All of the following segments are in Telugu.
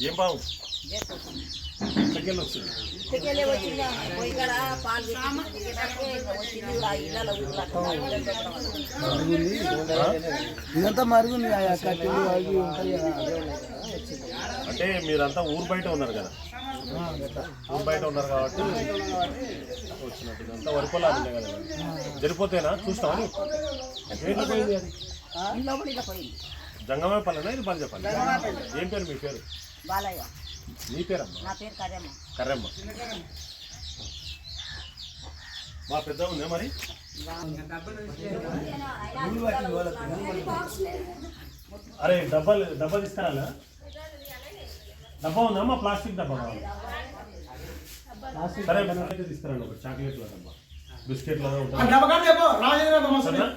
ఏం వచ్చింది? వచ్చిందా పాలు ఇళ్ళలో ఇదంతా మరుగుంది ఆ కట్టెలు అవి ఉంటాయి. అంటే మీరంతా ఊరు బయట ఉన్నారు కదా. ఊరు బయట ఉన్నారు కాబట్టి వచ్చినట్టు. వరిపొలాలు ఉన్నాయి కదా జరిపోతేనా? చూస్తామని జంగమే పల్లెనా ఇది పల్లె చెప్పండి ఏం పేరు మీ పేరు? బాలయ్య. మీ పేరమ్మా? నా పేరు కర్యమ్మ కర్రమ్మ. మా పెద్ద ఉందే మరి? అరే డబ్బాలు డబ్బా తీసుకురాలా? డబ్బా ఉందమ్మా ప్లాస్టిక్ డబ్బా కావాలి సరే అయితే తీసుకురండి ఒక చాక్లెట్ల డబ్బా. బిస్కెట్ల చెప్పు రామచంద్ర మస్తు సరేనా?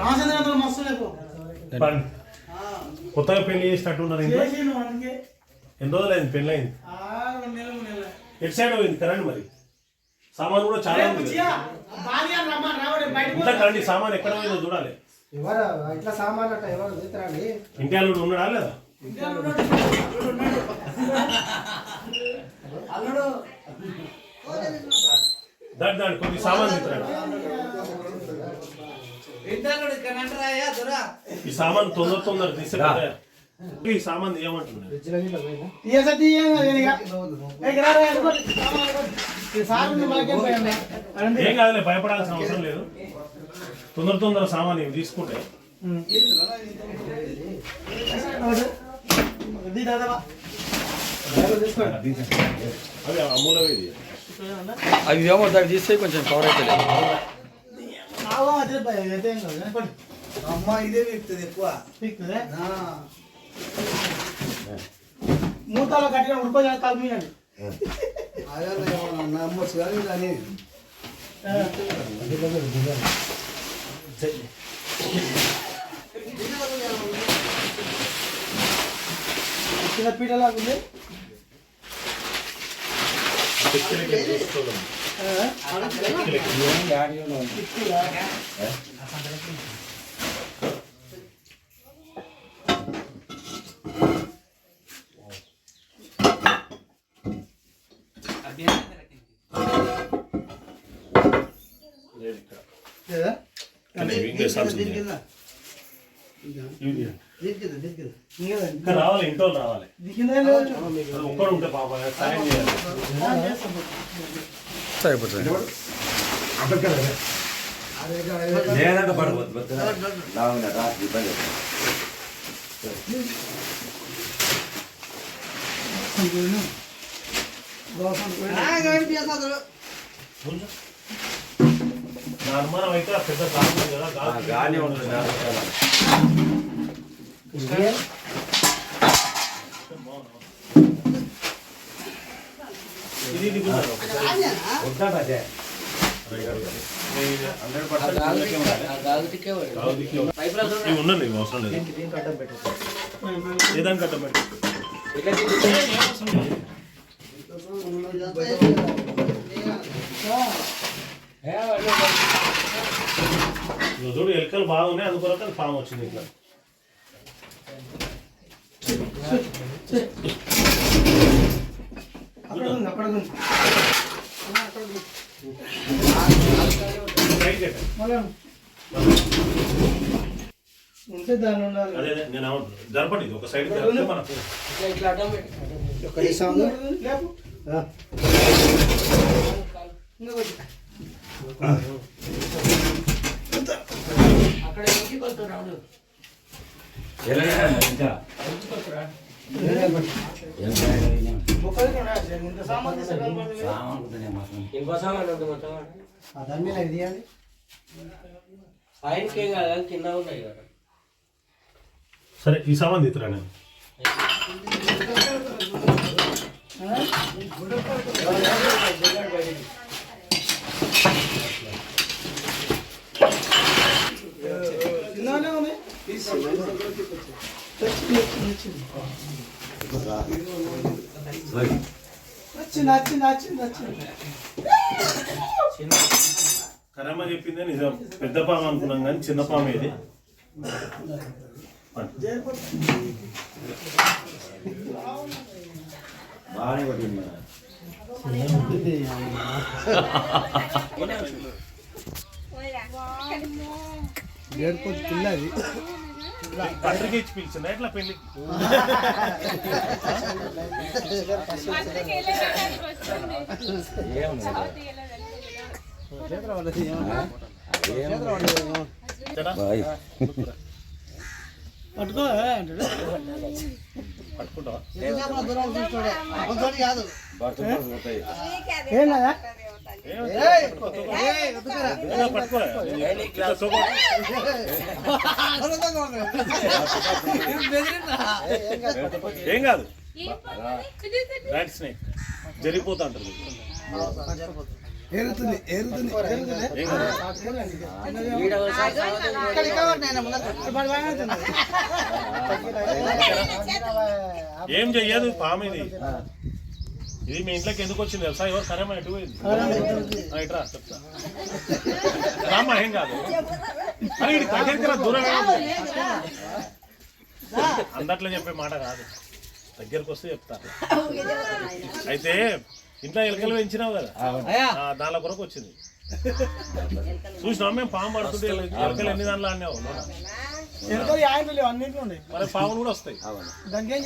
రామచంద్ర మస్తు చెప్పు రండి. కొత్తగా పెళ్ళి చేసినట్టు ఉన్నారు ఎన్ని రోజులు అయింది పెళ్ళి అయింది ఎటు సైడ్ పోయింది? కరండి మరి. సామాన్ కూడా చాలా ఉంది ఇంట్లో కరండి సామాన్ ఎక్కడ పోయిందో చూడాలి. ఎవరు? ఇట్లా సామాన్లు అట్ట ఎవరు తీస్తారండి ఇంటి అల్లుడు ఉన్నాడా లేదా? అల్లుడు. దాని దాని కొన్ని సామాన్ తీసుకురండి ఈ సామాన్ తొందర తొందర తీసుకురా ఈ సామాన్ ఏమంటున్నారు ఏ. ఏం కాదులే భయపడాల్సిన అవసరం లేదు. తొందర తొందర సామాన్ ఇవి తీసుకుంటే. ఇది దాదావా? అవి అమూలవే ఇది అవి ఏమో దాన్ని తీస్తే కొంచెం కవర్ అవుతుంది అదే భయం అయితే ఏం కాదు అమ్మ ఇదే వ్యక్తి ఎక్కువ. పీక్కుదే. మూతాలో కట్టిన ఉడుకో కాలు మీనండి నమ్మొచ్చు కానీ. దాన్ని చిన్న పీటలాగా ఇంకా ఇంకా రావాలి ఇంట్లో రావాలి ఒక్కడు ఉంటే పాప సాయం చేయాలి ఆ, చేస్తాం. సరిపోతుంది నేనంత పడబోతు లావున రాత్రి ఇబ్బంది నా అనుమానం అయితే ఆ పెద్ద గాలి ఉంది కదా గాలి గానే ఉంటుంది ఇది ఇది కూడా ఒకసారి. ఉంటాడు అదే హండ్రెడ్ పర్సెంట్ గాలి దిక్కే ఉంది. ఇవి ఉండండి ఇవి అవసరం లేదు దీనికి అడ్డం పెట్టేసి ఏదానికి అడ్డం పెట్టి ఇదిగో చూడు ఎలకలు బాగున్నాయి అందుకొరకు అది ఫామ్ వచ్చింది ఇట్లా అక్కడ ఉంది, అక్కడ ఉంది. రైట్ పెట్టండి. మళ్ళా ఉంటే దాని ఉండాలి. అదే నేను జరపండి ఒక సైడ్ ఒక. ఇంకా సామాన్ తీసుకురావాలి మరి. సామానుకుంటేనే మాత్రం దాని మీద ఇది తీయాలి ఆయనకేం కాదు కింద ఉన్నాయి కదా సరే ఈ సామాన్ తీతురా నేను చిన్నగానే ఉంది. నచ్చింది నచ్చింది నచ్చింది నచ్చింది. కరమ్మ చెప్పిందే నిజం. పెద్ద పాము అనుకున్నాం కానీ చిన్న పాము ఇది. ఏడుకోవచ్చు పిల్లది తండ్రికి ఇచ్చి పిలిచిందా ఎట్లా పెళ్లి పట్టుకో అంటాడు పట్టుకుంటావా కాదు ఏం కదా స్నేక్ జరిగిపోతా అంటారు ఏరుతుంది ఏరుతుంది ఏం కాదు ఏం చెయ్యదు పాము ఇది ఇది మీ ఇంట్లోకి ఎందుకు వచ్చింది తెలుసా? ఎవరు? సరేమా ఎటు పోయింది? ఇట్రా చెప్తా. రామ్మా ఏం కాదు. అరే ఇది దగ్గరికి దూరం అందట్లో చెప్పే మాట కాదు. దగ్గరకు వస్తే చెప్తా. అయితే ఇంట్లో ఎలకలు పెంచినావు కదా? ఆ, దానిలో కొరకు వచ్చింది. చూసినాం మేము పాము పడుతుంటే ఎలకలు ఎన్ని దానిలో అన్నావు ఎంతో యాయింట్లు లేవు అన్నింటిలో ఉన్నాయి. మరి పాములు కూడా వస్తాయి. దానికి ఏం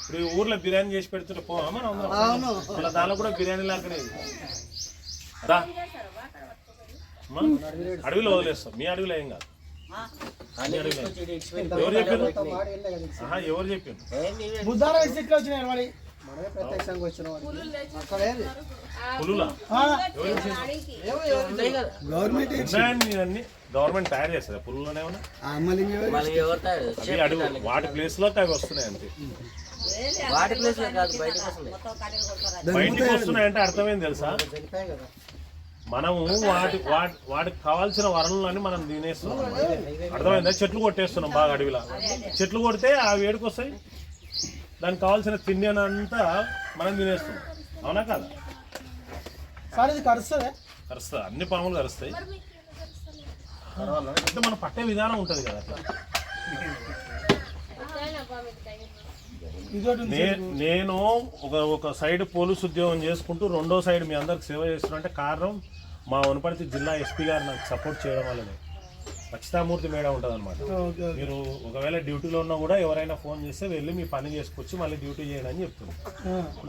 ఇప్పుడు ఈ ఊర్లో బిర్యానీ చేసి పెడుతుంటే మనం? మళ్ళీ దానిలో కూడా బిర్యానీ లాగానే. రా. అడవిలో వదిలేస్తాం. మీ అడవిలో ఏం కాదు. ఎవరు చెప్పారు? ఎవరు చెప్పారు? బుద్ధారా ఇట్లా వచ్చినాయి గవర్నమెంట్ ఉన్నాయని అన్ని గవర్నమెంట్ తయారు చేస్తుంది? పులులోనే ఉన్నా మళ్ళీ మళ్ళీ ఎవరు తాడు? అవి అడవి వాటి ప్లేస్లో అవి వస్తున్నాయి అంతే. వాటి ప్లేస్లో కాదు బయటకు బయటికి వస్తున్నాయంటే అర్థమైంది తెలుసా? మనము వాటి వాటి వాటికి కావాల్సిన వనరులని మనం తినేస్తున్నాం. అర్థమైందా? చెట్లు కొట్టేస్తున్నాం బాగా అడవిలా. చెట్లు కొడితే ఆ వేడికి వస్తాయి. దానికి కావాల్సిన తిండి అని అంతా మనం తినేస్తున్నాం అవునా కదా? సార్ ఇది కరుస్తుంది? కరుస్తుంది? అన్ని పాములు కరుస్తాయి. అంటే మనం పట్టే విధానం ఉంటుంది కదా అట్లా. నేను ఒక ఒక సైడ్ పోలీస్ ఉద్యోగం చేసుకుంటూ రెండో సైడ్ మీ అందరికి సేవ చేస్తున్నా. అంటే కారణం మా వనపర్తి జిల్లా ఎస్పీ గారు నాకు సపోర్ట్ చేయడం వల్లనే. పచ్చితామూర్తి మేడం ఉంటుంది అనమాట. మీరు ఒకవేళ డ్యూటీలో ఉన్నా కూడా ఎవరైనా ఫోన్ చేస్తే వెళ్ళి మీ పని చేసుకొచ్చి మళ్ళీ డ్యూటీ చేయండి అని చెప్తున్నాను.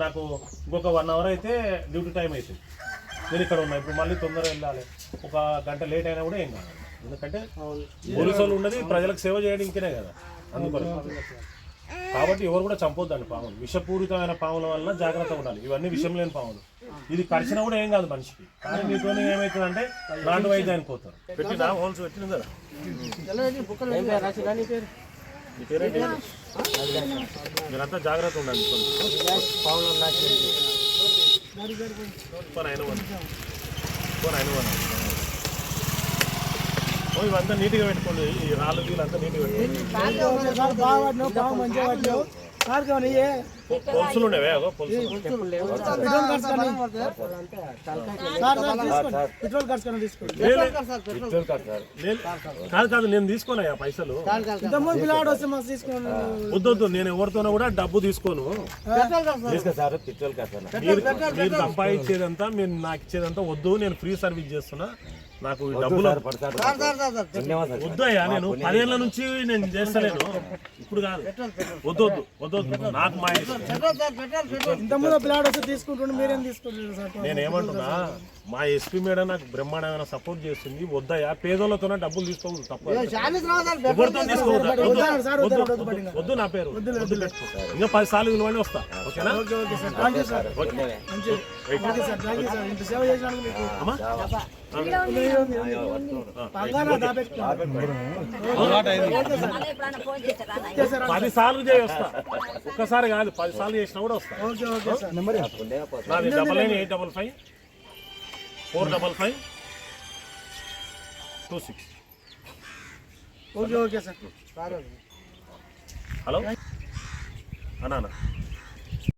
నాకు ఇంకొక వన్ అవర్ అయితే డ్యూటీ టైం అవుతుంది నేను ఇక్కడ ఉన్నా ఇప్పుడు మళ్ళీ తొందరగా వెళ్ళాలి. ఒక గంట లేట్ అయినా కూడా ఏం కాదు. ఎందుకంటే పోలీసు వాళ్ళు ఉన్నది ప్రజలకు సేవ చేయడానికినే కదా. అందుకొరకు. కాబట్టి ఎవరు కూడా చంపొద్దండి పాములు. విషపూరితమైన పాముల వల్ల జాగ్రత్త ఉండాలి. ఇవన్నీ విషం లేని పాములు. ఇది కరిచినా కూడా ఏం కాదు మనిషికి. కానీ మీతో ఏమవుతుందంటే నాటు వైద్యానికి పోతారు. పెట్టినా హోల్స్ పెట్టింది కదా? మీ పేరేంటి మీరంతా జాగ్రత్త ఉండండి. ఓ ఇవంతా నీట్గా పెట్టుకోండి. ఈ రాళ్ళు గీళ్ళు అంతా నీట్గా పెట్టుకోండి. పొలుసులు ఉండేవే పెట్రోల్ ఖర్చు తీసుకోండి. కాదు కాదు నేను తీసుకోనయ్యా పైసలు. ఇంతకుముందు పిల్లాడు వస్తే మాకు తీసుకోండి వద్దు వద్దు నేను ఎవరితోనో కూడా డబ్బు తీసుకోను. మీరు సంపాదించేదంతా మీరు నాకు ఇచ్చేదంతా వద్దు నేను ఫ్రీ సర్వీస్ చేస్తున్నా. నాకు డబ్బులు వద్దు. అయ్యా నేను పదేళ్ళ నుంచి నేను చేస్తలేను. ఇప్పుడు కాదు. వద్దు వద్దు వద్దు వద్దు. నాకు మా ఇష్టం. ఇంతకుముందు పిల్లాడు వస్తే తీసుకుంటుండే మీరేం తీసుకుంటారు సార్? నేను ఏమంటున్నా మా ఎస్పీ మేడం నాకు బ్రహ్మాండమైన సపోర్ట్ చేస్తుంది. వద్దయ్యా పేదోళ్ళతోనే డబ్బులు తీసుకోవద్దు తప్ప ఎవరితో తీసుకోవద్దు వద్దు, వద్దు సార్, వద్దు, వద్దు, వద్దు, వద్దు, వద్దు నా పేరు. ఇంకా పది సార్లు విలువని వస్తా. ఓకేనా? పది సార్లు చేయి వస్తా. ఒక్కసారి కాదు పది సార్లు చేసినా కూడా వస్తా. Double nine eight double five. Four double five two six okay okay sir hello అన్నా అన్నా